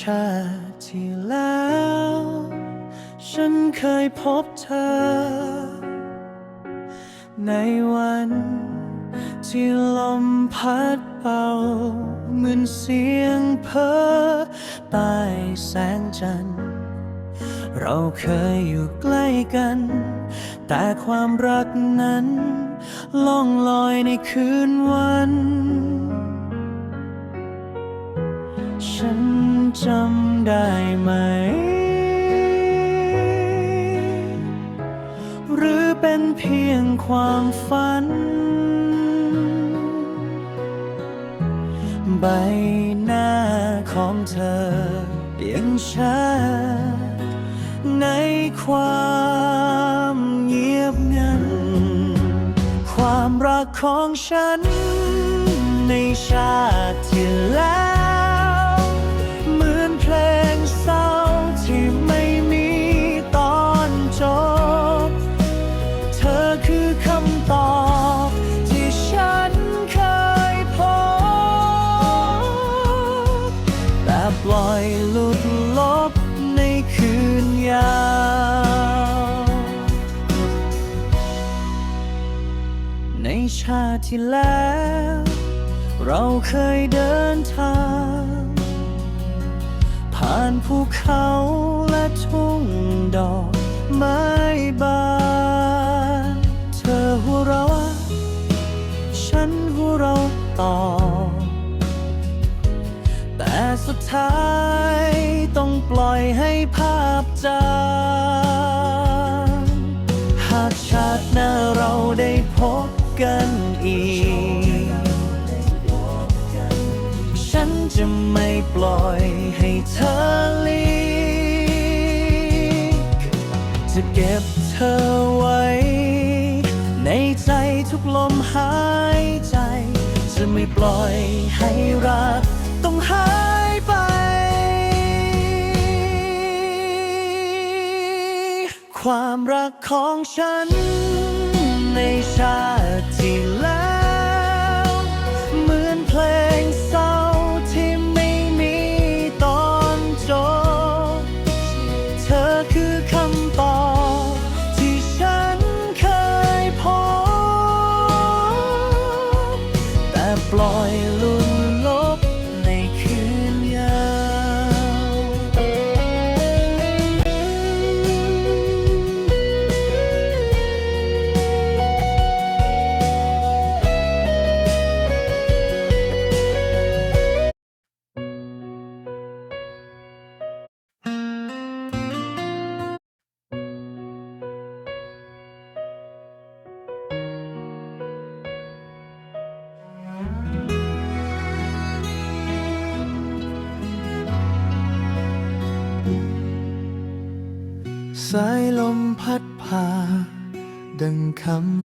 ชาติที่แล้ว ฉันเคยพบเธอ ในวันที่ลมพัดเป่าเหมือนเสียงเพ้อใต้แสงจันทร์เราเคยอยู่ใกล้กัน แต่ความรักนั้น ล่องลอยในคืนวัน ฉัน จำได้ไหม หรือเป็นเพียงความฝัน ใบหน้าของเธอยังชัดในความเงียบงัน ความรักของฉันในชาติที่แล้ว ในชาติที่แล้ว เราเคยเดินทาง ผ่านภูเขาและทุ่งดอกไม้บานเธอหัวเราะฉันหัวเราะต่อ แต่สุดท้ายต้องปล่อยให้ภาพจางหากชาติหน้าเราได้พบ กันอีก ฉันจะไม่ปล่อยให้เธอลีกจะเก็บเธอไว้ ในใจทุกลมหายใจ จะไม่ปล่อยให้รักต้องหายไป ความรักของฉันในชาติ สายลมพัดพา ดังคำ